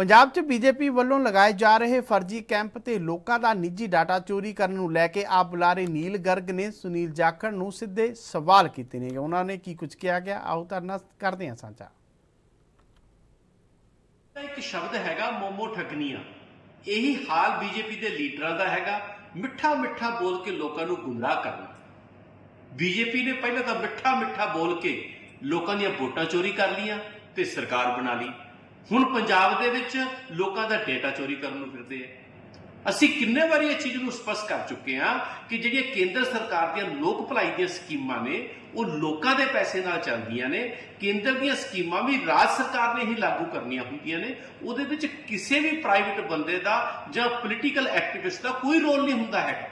ਪੰਜਾਬ 'ਚ ਬੀਜੇਪੀ ਵੱਲੋਂ ਲਗਾਏ ਜਾ ਰਹੇ ਫਰਜ਼ੀ ਕੈਂਪ ਤੇ ਲੋਕਾਂ ਦਾ ਨਿੱਜੀ ਡਾਟਾ ਚੋਰੀ ਕਰਨ ਨੂੰ ਲੈ ਕੇ ਆਪ ਬੁਲਾਰੇ ਨੀਲ ਗਰਗ ਨੇ ਸੁਨੀਲ ਜਾਖੜ ਨੂੰ ਸਿੱਧੇ ਸਵਾਲ ਕੀਤੇ ਨੇ। ਉਹਨਾਂ ਨੇ ਕੀ ਕੁਝ ਕਿਹਾ ਗਿਆ? ਆਓ ਤੁਹਾਡੇ ਕਰਦੇ ਹਾਂ ਸਾਂਝਾ। ਇੱਕ ਸ਼ਬਦ ਹੈਗਾ, ਮੋਮੋ ਠੱਗਨੀਆਂ ਇਹੀ ਹਾਲ ਬੀਜੇਪੀ ਦੇ ਲੀਡਰਾਂ ਦਾ ਹੈਗਾ, ਮਿੱਠਾ ਮਿੱਠਾ ਬੋਲ ਕੇ ਲੋਕਾਂ ਨੂੰ ਗੁੰਮਰਾਹ ਕਰਨਾ। ਬੀਜੇਪੀ ਨੇ ਪਹਿਲਾਂ ਤਾਂ ਮਿੱਠਾ ਮਿੱਠਾ ਬੋਲ ਕੇ ਲੋਕਾਂ ਦੀਆਂ ਵੋਟਾਂ ਚੋਰੀ ਕਰ ਲੀਆਂ ਤੇ ਸਰਕਾਰ ਬਣਾ ਲਈ। ਹੁਣ ਪੰਜਾਬ ਦੇ ਵਿੱਚ ਲੋਕਾਂ ਦਾ ਡੇਟਾ ਚੋਰੀ ਕਰਨ ਨੂੰ ਫਿਰਦੇ ਆ। ਅਸੀਂ ਕਿੰਨੇ ਵਾਰੀ ਇਹ ਚੀਜ਼ ਨੂੰ ਸਪਸ਼ਟ ਕਰ ਚੁੱਕੇ ਹਾਂ ਕਿ ਜਿਹੜੀਆਂ ਕੇਂਦਰ ਸਰਕਾਰ ਦੀਆਂ ਲੋਕ ਭਲਾਈ ਦੀਆਂ ਸਕੀਮਾਂ ਨੇ, ਉਹ ਲੋਕਾਂ ਦੇ ਪੈਸੇ ਨਾਲ ਚੱਲਦੀਆਂ ਨੇ। ਕੇਂਦਰ ਦੀਆਂ ਸਕੀਮਾਂ ਵੀ ਰਾਜ ਸਰਕਾਰ ਨੇ ਹੀ ਲਾਗੂ ਕਰਨੀਆਂ ਹੁੰਦੀਆਂ ਨੇ। ਉਹਦੇ ਵਿੱਚ ਕਿਸੇ ਵੀ ਪ੍ਰਾਈਵੇਟ ਬੰਦੇ ਦਾ ਜਾਂ ਪੋਲੀਟੀਕਲ ਐਕਟਿਵਿਸਟ ਦਾ ਕੋਈ ਰੋਲ ਨਹੀਂ ਹੁੰਦਾ ਹੈ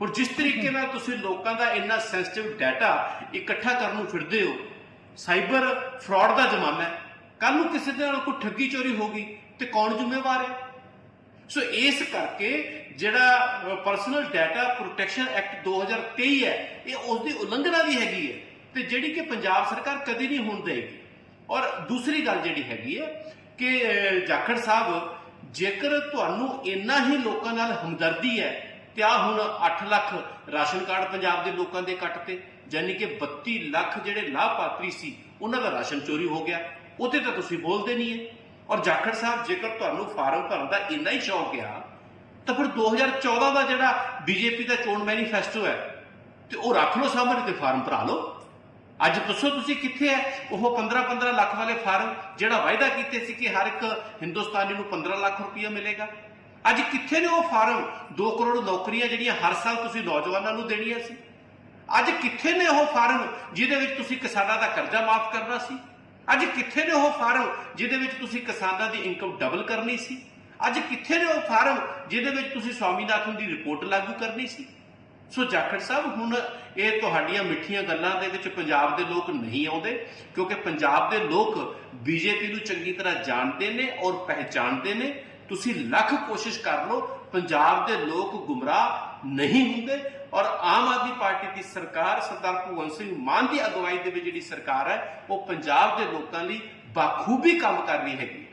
ਹੁਣ ਜਿਸ ਤਰੀਕੇ ਨਾਲ ਤੁਸੀਂ ਲੋਕਾਂ ਦਾ ਇੰਨਾ ਸੈਂਸਿਟਿਵ ਡਾਟਾ ਇਕੱਠਾ ਕਰਨ ਨੂੰ ਫਿਰਦੇ ਹੋ, ਸਾਈਬਰ ਫਰਾਡ ਦਾ ਜ਼ਮਾਨਾ ਹੈ। ਕੱਲ ਨੂੰ ਕਿਸੇ ਦੇ ਨਾਲ ਕੋਈ ਠੱਗੀ ਚੋਰੀ ਹੋ ਗਈ ਤੇ ਕੌਣ ਜ਼ਿੰਮੇਵਾਰ ਹੈ? ਸੋ ਇਸ ਕਰਕੇ ਜਿਹੜਾ ਪਰਸਨਲ ਡਾਟਾ ਪ੍ਰੋਟੈਕਸ਼ਨ ਐਕਟ 2023 ਹੈ, ਇਹ ਉਸ ਦੀ ਉਲੰਘਣਾ ਵੀ ਹੈਗੀ ਹੈ ਤੇ ਜਿਹੜੀ ਕਿ ਪੰਜਾਬ ਸਰਕਾਰ ਕਦੀ ਨਹੀਂ ਹੋਣ ਦੇਗੀ ਔਰ ਦੂਸਰੀ ਗੱਲ ਜਿਹੜੀ ਹੈਗੀ ਹੈ ਕਿ ਜਾਖੜ ਸਾਹਿਬ, ਜੇਕਰ ਤੁਹਾਨੂੰ ਇੰਨਾ ਹੀ ਲੋਕਾਂ ਨਾਲ ਹਮਦਰਦੀ ਹੈ ਤੇ ਆ ਹੁਣ 8 ਲੱਖ ਰਾਸ਼ਨ ਕਾਰਡ ਪੰਜਾਬ ਦੇ ਲੋਕਾਂ ਦੇ ਕੱਟ ਤੇ? ਯਾਨੀ ਕਿ 32 ਲੱਖ ਜਿਹੜੇ ਲਾਭਪਾਤਰੀ ਸੀ, ਉਹਨਾਂ ਦਾ ਰਾਸ਼ਨ ਚੋਰੀ ਹੋ ਗਿਆ। ਉਹਦੇ ਤਾਂ ਤੁਸੀਂ ਬੋਲਦੇ ਨਹੀਂ ਹੈ। ਔਰ ਜਾਖੜ ਸਾਹਿਬ, ਜੇਕਰ ਤੁਹਾਨੂੰ ਫਾਰਮ ਭਰਨ ਦਾ ਇੰਨਾ ਹੀ ਸ਼ੌਕ ਆ, ਤਾਂ ਫਿਰ 2014 ਦਾ ਜਿਹੜਾ ਬੀਜੇਪੀ ਦਾ ਚੋਣ ਮੈਨੀਫੈਸਟੋ ਹੈ, ਤੇ ਉਹ ਰੱਖ ਲਓ ਸਾਹਮਣੇ ਤੇ ਫਾਰਮ ਭਰਾ ਲਓ। ਅੱਜ ਦੱਸੋ ਤੁਸੀਂ ਕਿੱਥੇ ਹੈ? ਉਹ 15-15 ਲੱਖ ਵਾਲੇ ਫਾਰਮ ਜਿਹੜਾ ਵਾਅਦਾ ਕੀਤੇ ਸੀ ਕਿ ਹਰ ਇੱਕ ਹਿੰਦੁਸਤਾਨੀ ਨੂੰ 15 ਲੱਖ ਰੁਪਇਆ ਮਿਲੇਗਾ। ਅੱਜ ਕਿੱਥੇ ਨੇ ਉਹ ਫਾਰਮ? 2 ਕਰੋੜ ਨੌਕਰੀਆਂ ਜਿਹੜੀਆਂ ਹਰ ਸਾਲ ਤੁਸੀਂ ਨੌਜਵਾਨਾਂ ਨੂੰ ਦੇਣੀਆਂ ਸੀ। ਅੱਜ ਕਿੱਥੇ ਨੇ ਉਹ ਫਾਰਮ ਜਿਹਦੇ ਵਿੱਚ ਤੁਸੀਂ ਕਿਸਾਨਾਂ ਦਾ ਕਰਜ਼ਾ ਮਾਫ ਕਰਨਾ ਸੀ? ਅੱਜ ਕਿੱਥੇ ਨੇ ਉਹ ਫਾਰਮ ਜਿਹਦੇ ਵਿੱਚ ਤੁਸੀਂ ਕਿਸਾਨਾਂ ਦੀ ਇਨਕਮ ਡਬਲ ਕਰਨੀ ਸੀ? ਅੱਜ ਕਿੱਥੇ ਨੇ ਉਹ ਫਾਰਮ ਜਿਹਦੇ ਵਿੱਚ ਤੁਸੀਂ ਸਵਾਮੀਨਾਥਨ ਦੀ ਰਿਪੋਰਟ ਲਾਗੂ ਕਰਨੀ ਸੀ? ਸੋ ਜਾਖੜ ਸਾਹਿਬ, ਹੁਣ ਇਹ ਤੁਹਾਡੀਆਂ ਮਿੱਠੀਆਂ ਗੱਲਾਂ ਦੇ ਵਿੱਚ ਪੰਜਾਬ ਦੇ ਲੋਕ ਨਹੀਂ ਆਉਂਦੇ, ਕਿਉਂਕਿ ਪੰਜਾਬ ਦੇ ਲੋਕ ਬੀਜੇਪੀ ਨੂੰ ਚੰਗੀ ਤਰ੍ਹਾਂ ਜਾਣਦੇ ਨੇ ਔਰ ਪਹਿਚਾਣਦੇ ਨੇ। ਤੁਸੀਂ ਲੱਖ ਕੋਸ਼ਿਸ਼ ਕਰ ਲਓ, ਪੰਜਾਬ ਦੇ ਲੋਕ ਗੁੰਮਰਾਹ ਨਹੀਂ ਹੁੰਦੇ ਔਰ ਆਮ ਆਦਮੀ ਪਾਰਟੀ ਦੀ ਸਰਕਾਰ ਸਰਦਾਰ ਭਗਵੰਤ ਸਿੰਘ ਮਾਨ ਦੀ ਅਗਵਾਈ ਦੇ ਵਿੱਚ ਜਿਹੜੀ ਸਰਕਾਰ ਹੈ, ਉਹ ਪੰਜਾਬ ਦੇ ਲੋਕਾਂ ਲਈ ਬਾਖੂਬੀ ਕੰਮ ਕਰ ਰਹੀ ਹੈਗੀ।